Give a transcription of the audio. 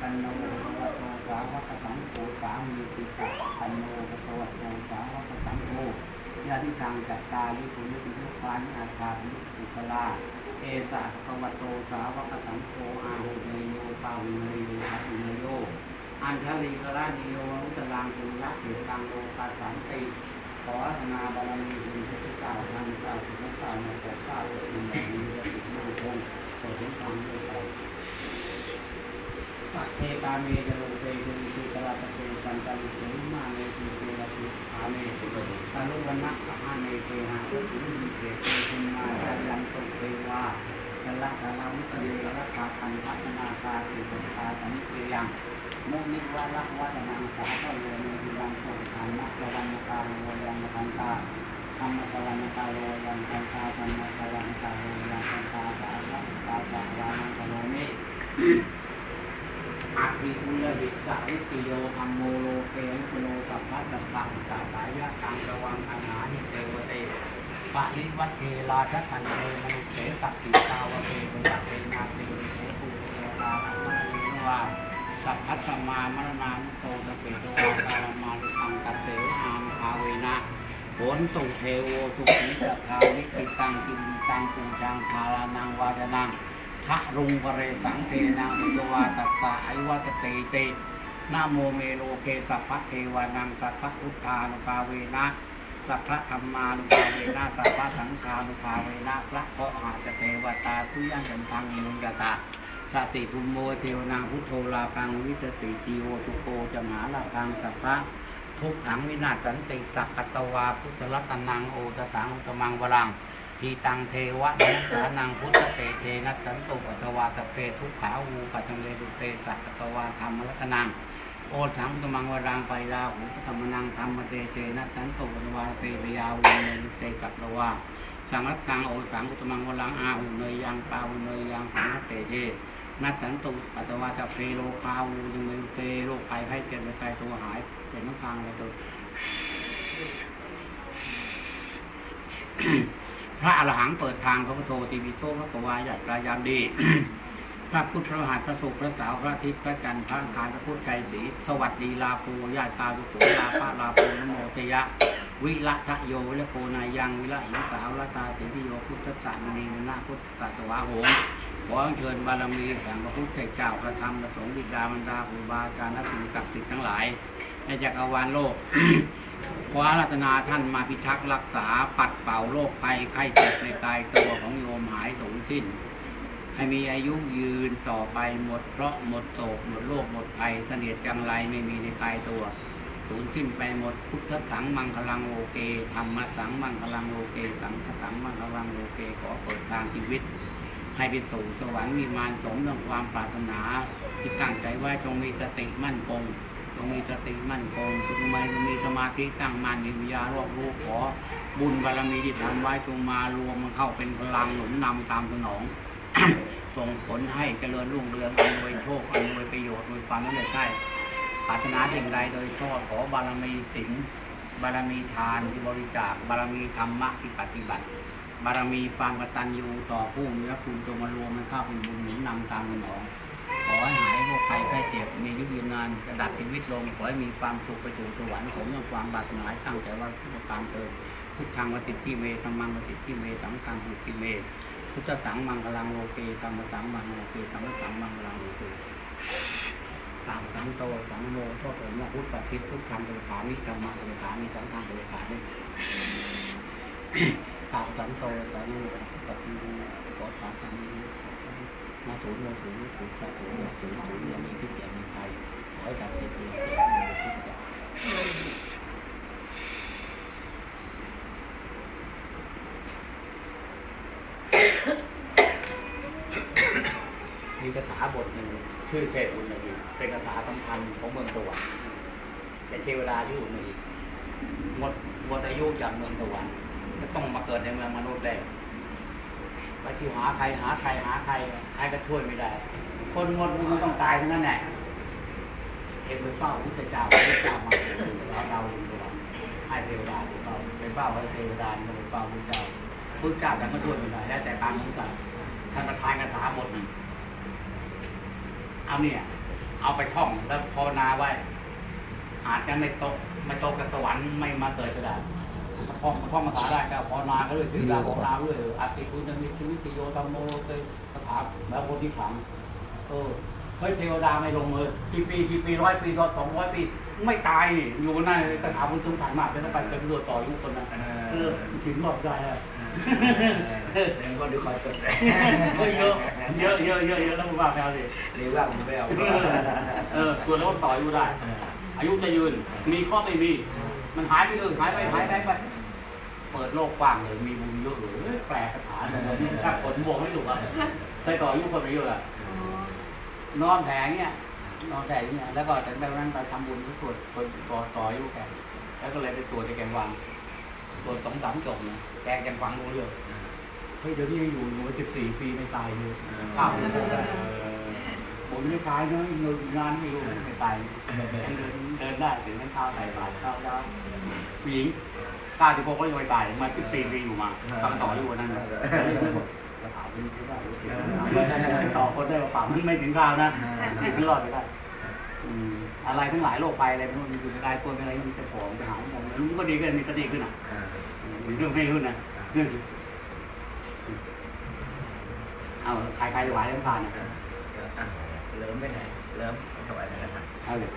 ปันโนวัตโตสาวกสังโฆสามีติกะปันโนวัตโตสาวกสังโฆญาติทางจัตตาลิปุณิยุปานิอาคาลิปุขลาเอสาปวัตโตสาวกสังโฆอาหุเนโยปาวิเนโยอัติเนโยอันทะลีกระณิโยอุตลางจุลักเดรังโลกาสันติขอธนาบารมีคุณพระเจ้าท่านเจ้าคุณพระเจ้าในแต่เจ้าเกิดในนี้ เทกาเมจโลเตกุลิติกราตเตสันตันเสมาเนติเตระติอาเมตุปฏิตาลุวันนะอาหาเนเตหะอุตุมิเตเตคุณมาจายันตุเทวาจัลละกะลามุตเยระคาคันพัฒนาคาติปตาสัมิเตยังมุนิวะละวัฒนังสาธโลเนติยังสุขันนะระวันตาโลยังคันตาธรรมะวันตาโลยังคันตาธรรมะวันตาโลยังคันตาสาธุตาสาวานังโลเม อาทิอุลหิสาวิติโยอัมโมโลเกวิโลสัพพะตัสสะตาสายะตังระวังอนานิเตวเตปะริวัตเทลาชันเตมนุเสสัพพิตาวเตปุตเตนาเตเสปุเตลาลัมะเนวาสัพพัสมามรณามุโตตเปโตวากาลมาลุังกัเสวอามภาเวนะโหนตุเทโวทุกิสัทธานิสิตังกินตังปุจังภาลานังวาจนังพระรุงปเรสังเทนังอุตาตัสสะไอวัตเตเตนะโมเมโลเกสัพพะเทวานังสัพพะอุทธานุภาเวนะสัพพะธรรมานุภาเวนะสัพพะสังฆานุภาเวนะพระเพาะหาสเทวตาทุยังยันทังมุญญาตาสาติภูมิโมเทวนาพุทโธลากังวิสติติโอตุโกจมหาลากังสัพพะทุกขังวินาศสันติสักกตวาพุทธรัตนังโอตตังตมังวรัง ทีตังเทวะนัสานังพุทธเตเทนัสสันตุปัตวาตเพทุกขาวูปัจจเวดุเตสักตวาธรรมรัตนังโอถังตมังวรังไปลาหูธรรมนังธรรมเตเตนัสสันตุปัตวาเตปยาวูเนุเตกัตวาสังรัตตังโอสังอุตมังวรังอาหูเนยยังปาหูเนยยังสังฆเตเทนัสสันตุปัตวาตเพโลคาวูดุเมดุเตโรคภัยไข้เจ็บไปตัวหายเป็นน้ำทางเลยตัว พระอรหังเปิดทางพระพุทโธติวิโตพระกวายาตรายามดี พระพุทธพระหัตถ์พระสุขพระสาวพระทิตย์พระจันทร์พระอังคารพระพุทธไกสี สวัสดีลาภูญาตาดุโขลาภาลาภูนโมเตยะ วิละทะโยวิละโพนายังวิละอิสาวละตาสิทิโยพุทธสามณีมนาพุทธสัตวาโหงขอเชิญบารมีแห่งพระพุทธเจ้าพระธรรมพระสงฆ์บิดาบรรดาครูบาอาจารย์นักสิ่งศักดิ์สิทธิ์ทั้งหลาย ในจักรวาลโลกขออารัตนาท่านมาพิทักษ์รักษาปัดเป่าโรคภัยไข้เจ็บในกายตัวของโยมหายสูญสิ้น ให้มีอายุยืนต่อไปหมดเคราะหมดโศกหมดโรคหมดภัยเสนียดจังไรไม่มีในกายตัว สูญสิ้นไปหมดพุทธสังมังคลังโลเกธรรมสังมังคลังโลเก สังฆสังมังคลังโลเกขอเปิดทางชีวิต ให้ไปสู่สวรรค์มีมารสมดังความปรารถนาที่ตั้งใจไว้จงมีสติมั่นคง จงมีสติมั่นคงจงมีมีสมาธิตั้งมั่นมีวิญญาณรอบรู้ขอ บุญบารมีที่ทำไว้จงมารวมมันเข้าเป็นพลังหนุนนำตามสนอง ส่งผลให้เจริญรุ่งเรืองอำนวยโชคอำนวยประโยชน์อำนวยความสำเร็จได้ปรารถนาสิ่งใดโดยชอบขอบารมีศีลบารมีทานที่บริจาคบารมีธรรมะที่ปฏิบัติ บารมีความกตัญญูต่อผู้มีพระคุณจงมารวมมันเข้าเป็นบุญหนุนนำตามสนอง ขอให้หายโรคภัยไข้เจ็บ มียุยืนนานกระดับชีวิตลง ขอให้มีความสุขไปสู่สวรรค์ผมยังความบาดหมายตั้งใจว่าทุกประการเติมพุทธังวติที่เมธรรมังวติที่เมสังฆังวติที่เม พุทธสังมังคลังโลเกธรรมสังมังโลเกสังฆสังมังคลังโลเกสังสังโตสังโมโทษผมาพุทธทิพุทธังเบขานิธรรมะเบขานิสังฆังเบขานิสังสันโตสังโมปฏิโมขอสาสังนี้ มาถูโมถูถูสาถูถูถูยังมีที่เกียรมีใครขอให้จับเจตเจตเจตมีที่เกียรมีคาถาบทหนึ่งชื่อเทพบุญนาทีเป็นคาถาสำคัญของเมืองสวรรค์เป็นเทวดาที่อยู่ในหมดหมดอายุจากเมืองสวรรค์จะต้องมาเกิดในเมืองมนุษย์ได้ ไปที่หาใครหาใครหาใครใครก็ช่วยไม่ได้ คนหมดบุญมันต้องตายทั้งนั้นแหละเองไปเฝ้าพุทธเจ้าพุทธเจ้ามาเราเราอยู่สวรรค์ให้เทวดาไปเฝ้าไปเฝ้าไว้เทวดาไปเฝ้าพุทธเจ้าพุทธเจ้าแต่ก็ช่วยไม่ได้แล้วแต่การของท่านท่านประทานคาถาบทหนึ่งเอาเนี่ย เอาไปท่องแล้วภาวนาไว้อาจจะไม่ตกไม่ตกกับสวรรค์ไม่มาเกิดก็ได้ ท่องท่องภาษาได้ก็พอนาก็เลยถือยาบอกนาด้วยอัติคุณมิตรวิทโยธรรมโมเคยคาถาแล้วคนที่ขังเออเฮ้ยเทวดาไม่ลงเลยกี่ปีกี่ปีร้อยปีสองร้อยปี ไม่ตายนี่อยู่นั่นคาถาบุญสมผันมากเป็นไปเป็นรือต่อยุคคนนั้นเออถึงรอบได้อะเดี๋ยวก็ดูคอยจดเยเยอะเยอะเยอะเยอะเยอะแล้วมึงว่าแมวสิหรือว่าผมไม่เอาเออส่วนแล้วต่ออายุได้ อายุจะยืน มีข้อไม่มี มันหายไปเลยหายไปหายไปไปเปิดโลกกว้างเลยมีบุญเยอะเลยเฮ้ยแปลกคาถาเลยถ้าผลบวกไม่ถูกอะเคยต่ออายุคนไปเยอะอะนอนแผงเนี่ยนอนแผงเนี่ยแล้วก็จากนั้นไปทำบุญก็ตรวจคนต่อต่ออายุแกแล้วก็เลยไปตรวจในแกงวังตรวจสองสามจบเนี่ยแกงแกงฟังรู้เรื่องเฮ้ยเดี๋ยวนี้อยู่อยู่สิบสี่ปีไม่ตายเลยข้าวไม่ได้ ผมไม่ตายนะเงินงานไม่รู้ไม่ตายเดินเดินได้ถึงนั้นข้าวใส่บาตรข้าวได้ผู้หญิงข้าที่พกก็ยังไม่ตายมาสิบสี่ปีอยู่มาทำต่ออยู่วันนั้นต่อคนได้เปล่ามันไม่ถึงข้าวนะมันรอดไปได้อะไรทั้งหลายโรคภัยอะไรมันอยู่ในกายตัวอะไรมันจะผอมจะหายมองมันก็ดีขึ้นมีสติขึ้นอะมีเรื่องไม่ขึ้นะเอาใครใครไหวเรื่องผ่านนะ เริ่มไปไหนเริ่มถวายอะไรนะครับเอาเลย